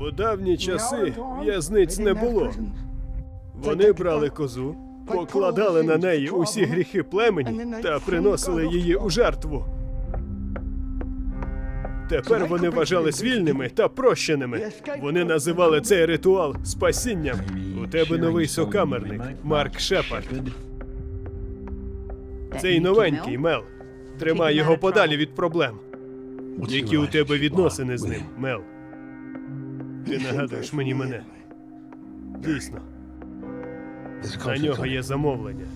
У давні часи в'язниць не було. Вони брали козу, покладали на неї усі гріхи племені та приносили її у жертву. Тепер вони вважались вільними та прощеними. Вони називали цей ритуал спасінням. У тебе новий сокамерник Марк Шепард. Цей новенький Мел. Тримай його подалі від проблем. Які у тебе відносини з ним, Мел? Ти нагадуєш мені мене. Дійсно, на нього є замовлення.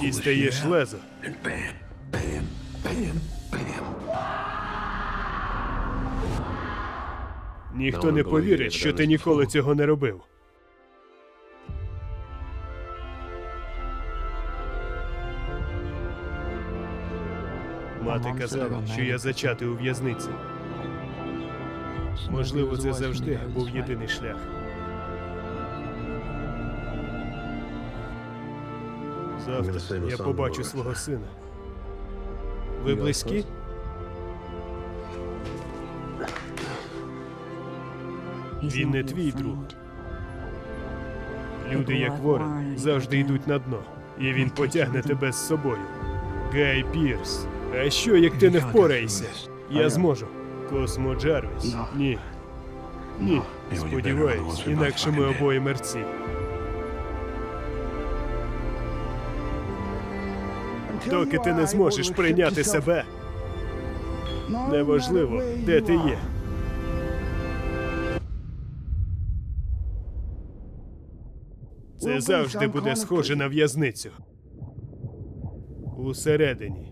Дістаєш лезо. Ніхто не повірить, що ти ніколи цього не робив. Мати казала, що я зачатий у в'язниці. Можливо, це завжди був єдиний шлях. Завтра я побачу свого сина. Ви близькі? Він не твій друг. Люди, як ворон, завжди йдуть на дно, і він потягне тебе з собою. Гай Пірс. А що, як ти не впораєшся? Я зможу. Космо Джарвіс. Ні. Ні. Сподіваюсь, інакше ми обоє мерці. Доки ти не зможеш прийняти себе, неважливо, де ти є. Це завжди буде схоже на в'язницю. Усередині.